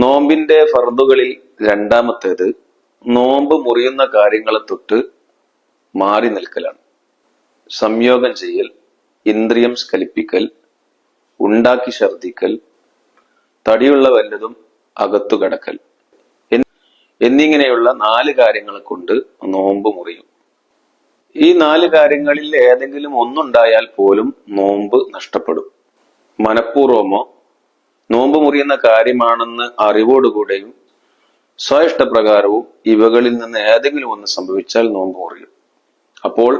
നോമ്പിന്റെ ഫർദുകളിൽ രണ്ടാമത്തേത് നോമ്പ് മുറിയുന്ന കാര്യങ്ങളെ തൊട്ട് മാറി നിൽക്കലാണ്. സംയോഗം ചെയ്യൽ ഇന്ദ്രിയം സ്കലിപ്പിക്കൽ ഉണ്ടാക്കി ഛർദിക്കൽ തടിയുള്ള വല്ലതും അകത്തു കടക്കൽ എന്നിങ്ങനെയുള്ള നാല് കാര്യങ്ങളെ കൊണ്ട് നോമ്പ് മുറിയും. ഈ നാല് കാര്യങ്ങളിൽ ഏതെങ്കിലും ഒന്നുണ്ടായാൽ പോലും നോമ്പ് നഷ്ടപ്പെടും. മനഃപൂർവമോ നോമ്പ് മുറിയുന്ന കാര്യമാണെന്ന് അറിവോടുകൂടെയും സ്വയിഷ്ടപ്രകാരവും ഇവകളിൽ നിന്ന് ഏതെങ്കിലും ഒന്ന് സംഭവിച്ചാൽ നോമ്പ് മുറിയും. അപ്പോൾ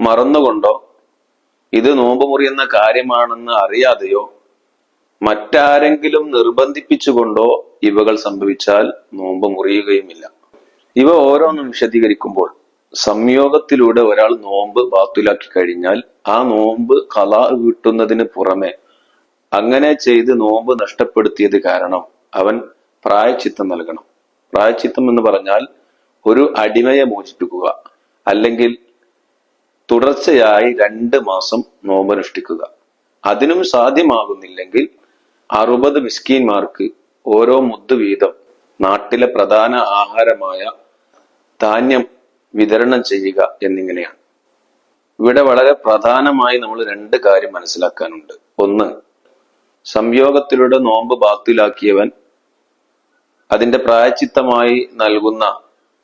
മറന്നുകൊണ്ടോ ഇത് നോമ്പ് മുറിയുന്ന കാര്യമാണെന്ന് അറിയാതെയോ മറ്റാരെങ്കിലും നിർബന്ധിപ്പിച്ചുകൊണ്ടോ ഇവകൾ സംഭവിച്ചാൽ നോമ്പ് മുറിയുകയുമില്ല. ഇവ ഓരോന്നും വിശദീകരിക്കുമ്പോൾ സംയോഗത്തിലൂടെ ഒരാൾ നോമ്പ് ബാത്തുലാക്കി കഴിഞ്ഞാൽ ആ നോമ്പ് കല വീട്ടുന്നതിന് പുറമെ അങ്ങനെ ചെയ്ത് നോമ്പ് നഷ്ടപ്പെടുത്തിയത് കാരണം അവൻ പ്രായച്ചിത്തം നൽകണം. പ്രായച്ചിത്തം എന്ന് പറഞ്ഞാൽ ഒരു അടിമയെ മോചിപ്പിക്കുക. അല്ലെങ്കിൽ തുടർച്ചയായി രണ്ട് മാസം നോമ്പ് നോമ്പനുഷ്ഠിക്കുക അതിനും സാധ്യമാകുന്നില്ലെങ്കിൽ അറുപത് മിസ്കീന്മാർക്ക് ഓരോ മുദ്ദ് വീതം നാട്ടിലെ പ്രധാന ആഹാരമായ ധാന്യം വിതരണം ചെയ്യുക എന്നിങ്ങനെയാണ്. ഇവിടെ വളരെ പ്രധാനമായി നമ്മൾ രണ്ട് കാര്യം മനസ്സിലാക്കാനുണ്ട്. ഒന്ന് സംയോഗത്തിലൂടെ നോമ്പ് ബാത്തിലാക്കിയവൻ അതിന്റെ പ്രായച്ചിത്തമായി നൽകുന്ന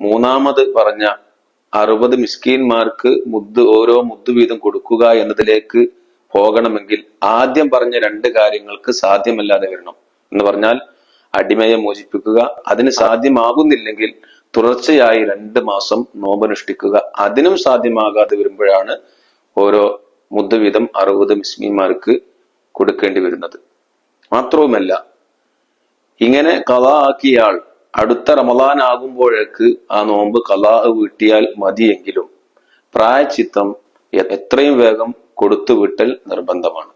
മൂന്നാമത് പറഞ്ഞ അറുപത് മിസ്കീന്മാർക്ക് മുദ്ദ് ഓരോ മുദ്ദ് വീതം കൊടുക്കുക എന്നതിലേക്ക് പോകണമെങ്കിൽ ആദ്യം പറഞ്ഞ രണ്ട് കാര്യങ്ങൾക്ക് സാധ്യമല്ലാതെ വരണം എന്ന് പറഞ്ഞാൽ അടിമയെ മോചിപ്പിക്കുക. അതിന് സാധ്യമാകുന്നില്ലെങ്കിൽ തുടർച്ചയായി രണ്ട് മാസം നോമ്പനുഷ്ഠിക്കുക. അതിനും സാധ്യമാകാതെ വരുമ്പോഴാണ് ഓരോ മുദ്ദ് വീതം അറുപത് മിസ്കീന്മാർക്ക് കൊടുക്കേണ്ടി വരുന്നത്. മാത്രവുമല്ല ഇങ്ങനെ കലാ ആക്കിയാൾ അടുത്ത റമദാൻ ആകുമ്പോഴേക്ക് ആ നോമ്പ് കലാ വീട്ടിയാൽ മതിയെങ്കിലും പ്രായച്ചിത്തം എത്രയും വേഗം കൊടുത്തുവിട്ടൽ നിർബന്ധമാണ്.